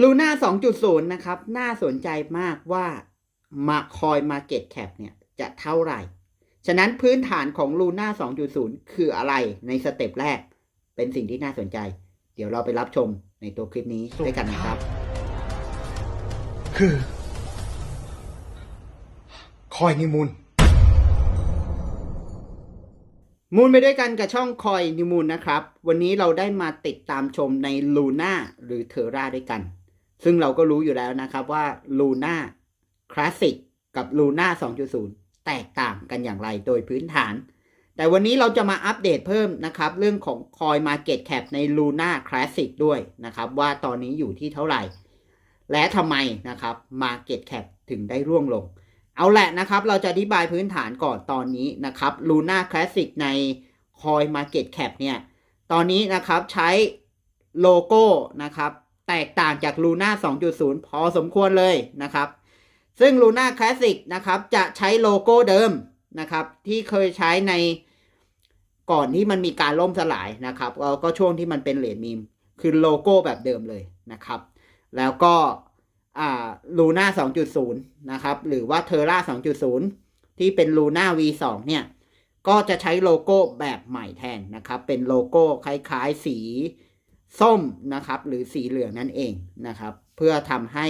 ลูน่า2.0 นะครับ น่าสนใจมากว่ามาคอยมาเก็ตแคปเนี่ยจะเท่าไหร่ ฉะนั้นพื้นฐานของลูน่า2.0 คืออะไรในสเต็ปแรก เป็นสิ่งที่น่าสนใจ เดี๋ยวเราไปรับชมในตัวคลิปนี้ด้วยกันนะครับ คือ คอยนิมูลมูลไปด้วยกันกับช่องคอยนิมูลนะครับ วันนี้เราได้มาติดตามชมในลูน่าหรือเทอร่าด้วยกัน ซึ่งเราก็รู้อยู่แล้วนะครับว่าลูน่าคลาสสิกกับลูน่า2.0 แตกต่างกันอย่างไรโดยพื้นฐาน แต่วันนี้เราจะมาอัปเดตเพิ่มนะครับ เรื่องของคอย Market Cap ใน Luna Classic ด้วยนะครับ ว่าตอนนี้อยู่ที่เท่าไหร่ และทำไมนะครับ Market Cap ถึงได้ร่วงลง เอาแหละนะครับ เราจะอธิบายพื้นฐานก่อนตอนนี้นะครับ Luna Classic ใน Coin Market Cap เนี่ยตอนนี้นะครับใช้โลโก้นะครับ แตกต่างจาก Luna 2.0 พอสมควรเลยนะครับ ซึ่ง Luna Classic นะครับจะใช้โลโก้เดิมนะครับ ที่เคยใช้ในก่อนที่มันมีการล่มสลายนะครับแล้วก็ช่วงที่มันเป็นเหรียญมีม คือโลโก้แบบเดิมเลยนะครับ แล้วก็อ่า2.0 นะครับ หรือว่า Terra 2.0 ที่เป็น Luna V2 เนี่ย ก็จะใช้โลโก้แบบใหม่แทนนะครับ เป็นโลโก้คล้ายๆสี ส้มนะครับหรือสีเหลืองนั่นเองนะครับ เพื่อทำให้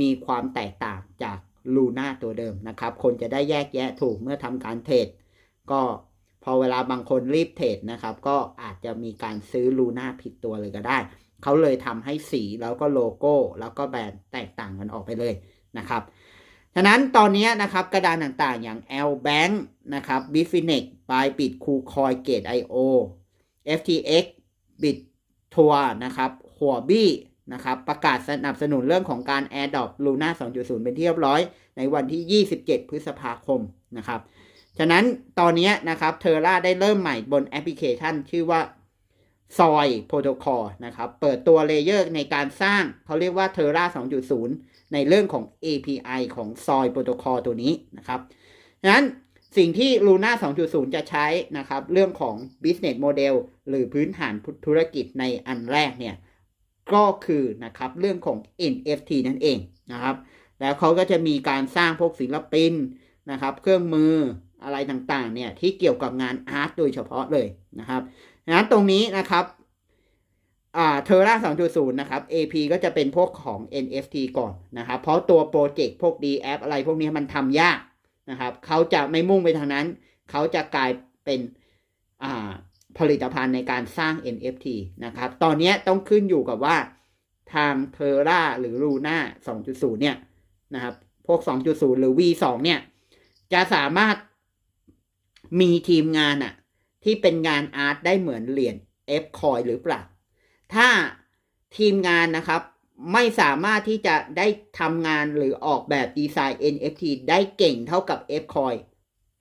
มีความแตกต่างจากลูน่าตัวเดิมนะครับ คนจะได้แยกแยะถูกเมื่อทำการเทรดก็พอเวลาบางคนรีบเทรดนะครับ ก็อาจจะมีการซื้อลูน่าผิดตัวเลยก็ได้ เขาเลยทำให้สีแล้วก็โลโก้ แล้วก็แบรนด์แตกต่างกันออกไปเลยนะครับฉะนั้นตอนนี้นะครับกระดานต่างๆอย่าง L Bank นะครับ b i f i n e x Bybit KuCoin Gate IO FTX Bit Tour นะครับหัวบี้นะครับประกาศสนับสนุนเรื่องของการ AirDrop Luna 2.0 เป็นที่เรียบร้อย ในวันที่ 27 พฤษภาคมนะครับ ฉะนั้นตอนนี้นะครับเทอร่าได้เริ่มใหม่บนแอปพลิเคชัน ชื่อว่าซอยโปรโตคอลนะครับเปิดตัวเลเยอร์ในการสร้างเขาเรียกว่า Terra 2.0 ในเรื่องของ API ของซอยโปรโตคอลตัวนี้นะครับฉะนั้น สิ่งที่ Luna 2.0 จะใช้นะครับ เรื่องของ business model หรือพื้นฐานธุรกิจในอันแรกเนี่ย ก็คือนะครับเรื่องของ NFT นั่นเองนะครับ แล้วเขาก็จะมีการสร้างพวกศิลปินนะครับ เครื่องมืออะไรต่างๆ เนี่ย ที่เกี่ยวกับงานอาร์ตโดยเฉพาะเลยนะครับดังนั้นตรงนี้นะครับอ่าเทอร่า2.0 นะครับ AP ก็จะเป็นพวกของ NFT ก่อนนะครับ เพราะตัวโปรเจกต์พวก D app อะไรพวกนี้มันทำยาก นะครับ เขาจะไม่มุ่งไปทางนั้น เขาจะกลายเป็นผลิตภัณฑ์ในการสร้าง NFT นะครับ ตอนนี้ต้องขึ้นอยู่กับว่าทางเทอร่าหรือ Luna 2.0 เนี่ยนะครับ พวก 2.0 หรือ V2 เนี่ย จะสามารถมีทีมงานอะที่เป็นงานอาร์ตได้เหมือนเหรียญ F coin หรือเปล่า ถ้าทีมงานนะครับ ไม่สามารถที่จะได้ทำงานหรือออกแบบดีไซน์ NFT ได้เก่งเท่ากับ F coin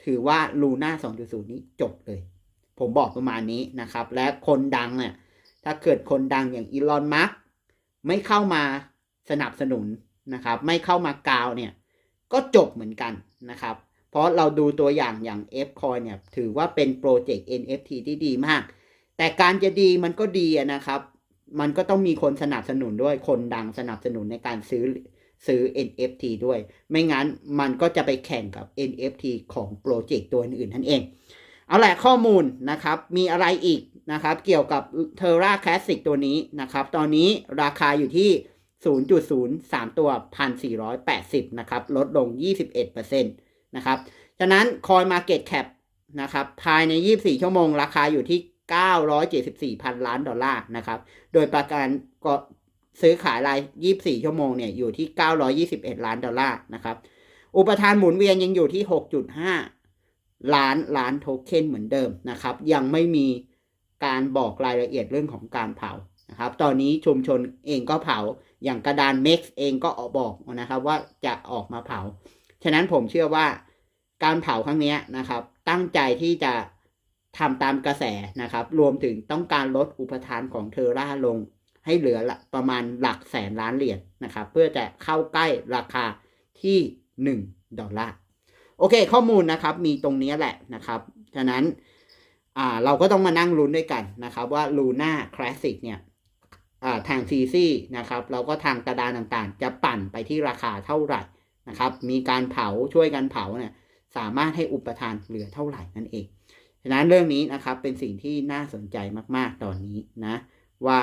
ถือว่า Luna 2.0 นี้จบเลย ผมบอกประมาณนี้นะครับ และคนดังเนี่ย ถ้าเกิดคนดังอย่างอีลอนมัสไม่เข้ามาสนับสนุนนะครับ ไม่เข้ามากาวเนี่ย ก็จบเหมือนกันนะครับ เพราะเราดูตัวอย่างอย่าง F coin เนี่ย ถือว่าเป็นโปรเจกต์ NFT ที่ดีมาก แต่การจะดีมันก็ดีนะครับ มันก็ต้องมีคนสนับสนุนด้วยคนดังสนับสนุนในการซื้อซื้อ NFT ด้วย ไม่งั้นมันก็จะไปแข่งกับ NFT ของโปรเจกต์ตัวอื่นๆนั่นเอง เอาแหละข้อมูลนะครับ มีอะไรอีกนะครับ เกี่ยวกับ Terra Classic ตัวนี้นะครับ ตอนนี้ราคาอยู่ที่ 0.03 ตัว 1,480 นะครับ ลดลง 21%นะครับ ฉะนั้น Coin Market Cap นะครับ ภายใน 24 ชั่วโมง ราคาอยู่ที่ 974พันล้านดอลลาร์นะครับ โดยประกันก็ซื้อขายราย 24 ชั่วโมงเนี่ยอยู่ที่ 921 ล้านดอลลาร์นะครับ อุปทานหมุนเวียนยังอยู่ที่ 6.5 ล้านล้านโทเค็นเหมือนเดิมนะครับ ยังไม่มีการบอกรายละเอียดเรื่องของการเผานะครับ ตอนนี้ชุมชนเองก็เผา อย่างกระดาน MEX เองก็ออกบอกนะครับว่าจะออกมาเผา ฉะนั้นผมเชื่อว่าการเผาครั้งนี้นะครับ ตั้งใจที่จะ ทำตามกระแสนะครับ รวมถึงต้องการลดอุปทานของเทอร่าลง ให้เหลือประมาณหลักแสนล้านเหรียญนะครับ เพื่อจะเข้าใกล้ราคาที่ 1 ดอลลาร์ โอเคข้อมูลนะครับ มีตรงนี้แหละนะครับ ฉะนั้นเราก็ต้องมานั่งลุ้นด้วยกันนะครับว่า Luna Classic เนี่ยทางซีซีนะครับแล้วก็ทางกระดานต่างๆ จะปั่นไปที่ราคาเท่าไหร่นะครับ มีการเผาช่วยกันเผาเนี่ยสามารถให้อุปทานเหลือเท่าไหร่นั่นเอง ฉะนั้นเรื่องนี้นะครับเป็นสิ่งที่น่าสนใจมากๆตอนนี้นะ ว่า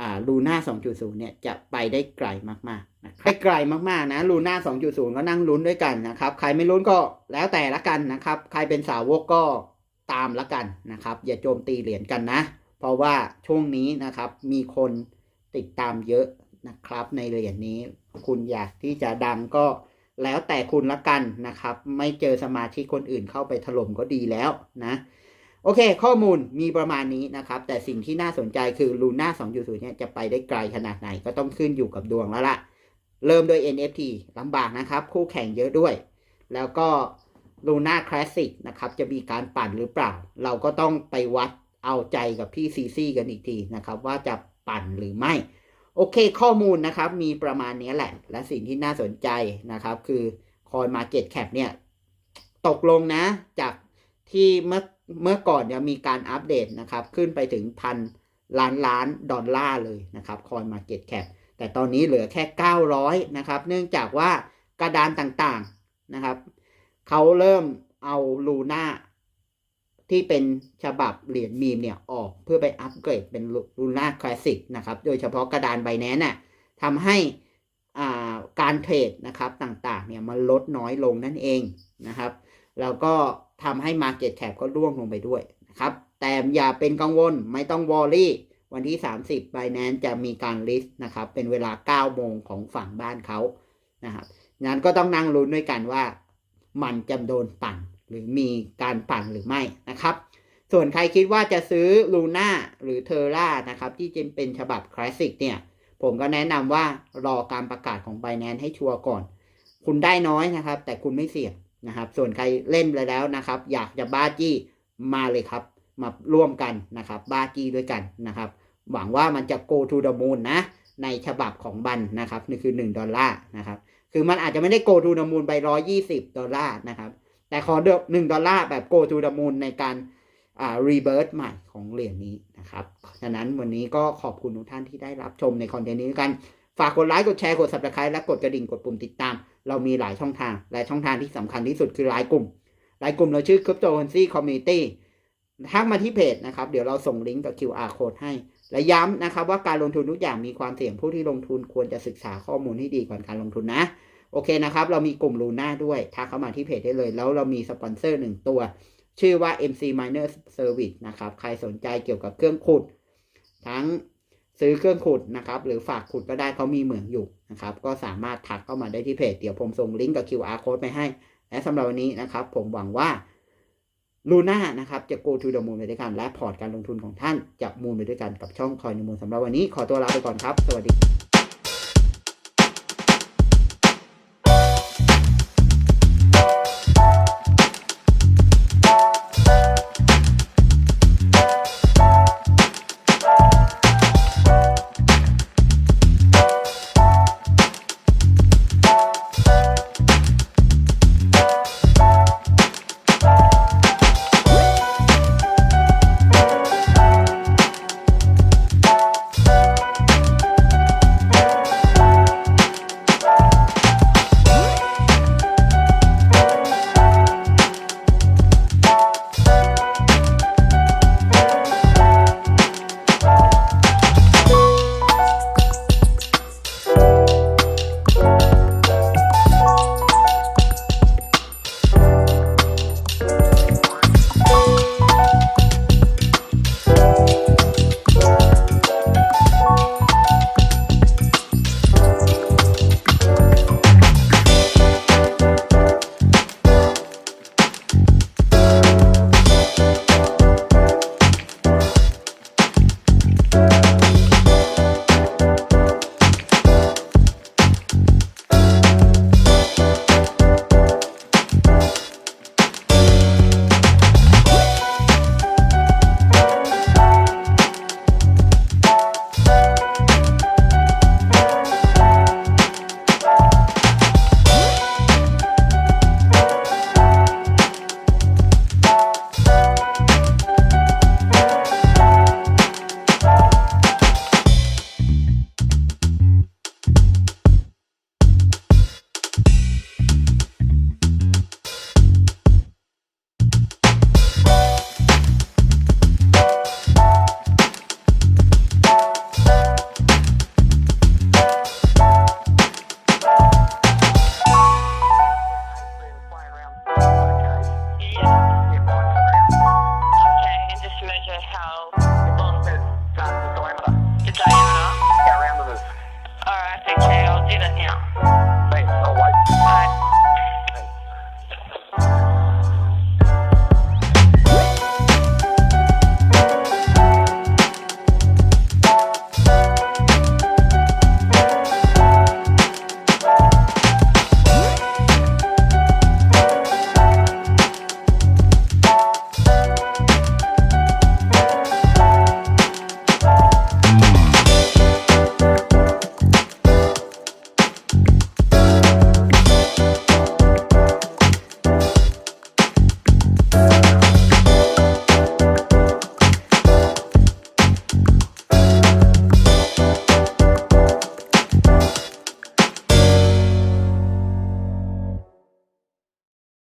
อ่าลูน่า 2.0 เนี่ยจะไปได้ไกลมากๆนะครับได้ไกลมากๆนะลูน่า 2.0 ก็นั่งลุ้นด้วยกันนะครับ ใครไม่ลุ้นก็แล้วแต่ละกันนะครับ ใครเป็นสาวกก็ตามละกันนะครับ อย่าโจมตีเหรียญกันนะ เพราะว่าช่วงนี้นะครับมีคนติดตามเยอะนะครับในเหรียญนี้ คุณอยากที่จะดังก็ แล้วแต่คุณละกันนะครับ ไม่เจอสมาชิกคนอื่นเข้าไปถล่มก็ดีแล้วนะ โอเค ข้อมูลมีประมาณนี้นะครับ แต่สิ่งที่น่าสนใจคือ Luna 2.0 เนี่ยจะไปได้ไกลขนาดไหนก็ต้องขึ้นอยู่กับดวงแล้วล่ะ เริ่มด้วย NFT ลำบากนะครับ คู่แข่งเยอะด้วย แล้วก็ Luna Classic นะครับ จะมีการปั่นหรือเปล่า เราก็ต้องไปวัดเอาใจกับพี่ซีซีกันอีกทีนะครับ ว่าจะปั่นหรือไม่ โอเคข้อมูลนะครับ มีประมาณนี้แหละ และสิ่งที่น่าสนใจนะครับ คือ Coin Market Cap เนี่ย ตกลงนะ จากที่เมื่อเมื่อก่อนเนี่ยมีการอัปเดตนะครับ ขึ้นไปถึงพันล้านล้านดอลลาร์เลยนะครับ Coin Market Cap แต่ตอนนี้เหลือแค่ 900 นะครับ เนื่องจากว่ากระดานต่างๆนะครับ เขาเริ่มเอาลูน่า ที่เป็นฉบับเหรียญมีมเนี่ยออกเพื่อไปอัปเกรดเป็นลูน่าคลาสสิกนะครับ โดยเฉพาะกระดานใบแนนน่ะทำให้อ่าการเทรดนะครับต่างๆเนี่ยมันลดน้อยลงนั่นเองนะครับแล้วก็ทำให้ Market Cap ก็ร่วงลงไปด้วยนะครับแต่อย่าเป็นกังวลไม่ต้องวอรี่ วันที่ 30 Binance จะมีการลิสต์นะครับเป็นเวลา 9 โมงของฝั่งบ้านเขานะครับงั้นก็ต้องนั่งลุ้นด้วยกันว่ามันจะโดนปั่น หรือมีการปั่นหรือไม่นะครับ ส่วนใครคิดว่าจะซื้อลูน่าหรือเทอร่านะครับ ที่จะเป็นฉบับคลาสสิกเนี่ย ผมก็แนะนำว่ารอการประกาศของ Binance ให้ชัวร์ก่อน คุณได้น้อยนะครับ แต่คุณไม่เสี่ยงนะครับ ส่วนใครเล่นไปแล้วนะครับ อยากจะบ้าจี้มาเลยครับ มาร่วมกันนะครับ บ้าจี้ด้วยกันนะครับ หวังว่ามันจะ go to the moon นะ ในฉบับของบันนะครับนี่คือ 1 ดอลลาร์นะครับ คือมันอาจจะไม่ได้ go to the moon ไป 120 ดอลลาร์นะครับ แต่ขอเด1ดอลลาร์แบบ go to the moon ในการอ่า rebirth ใหม่ของเหรียญนี้นะครับฉะนั้นวันนี้ก็ขอบคุณทุกท่านที่ได้รับชมในคอนเทนต์นี้กัน ฝากกดไลค์ กดแชร์ กด subscribe และกดกระดิ่ง กดปุ่มติดตาม เรามีหลายช่องทาง และช่องทางที่สำคัญที่สุดคือไลน์กลุ่ม ไลน์กลุ่มเราชื่อ cryptocurrency community ทักมาที่เพจนะครับ เดี๋ยวเราส่งลิงก์กับ QR code ให้ และย้ำนะครับว่าการลงทุนทุกอย่างมีความเสี่ยงผู้ที่ลงทุนควรจะศึกษาข้อมูลให้ดีก่อนการลงทุนนะ โอเคนะครับ เรามีกลุ่มลูน่าด้วย ทักเข้ามาที่เพจได้เลย แล้วเรามีสปอนเซอร์หนึ่งตัว ชื่อว่า MC Miner Service นะครับ ใครสนใจเกี่ยวกับเครื่องขุด ทั้งซื้อเครื่องขุดนะครับ หรือฝากขุดก็ได้เขามีเหมืองอยู่นะครับ ก็สามารถทักเข้ามาได้ที่เพจ เดี๋ยวผมส่งลิงก์กับ QR code ไปให้ และสำหรับวันนี้นะครับ ผมหวังว่าลูน่านะครับ จะ go to the moon ไปด้วยกัน และพอร์ตการลงทุนของท่านจะมูนไปด้วยกันกับช่องคอยในมูลสำหรับวันนี้ขอตัวลาไปก่อนครับ สวัสดี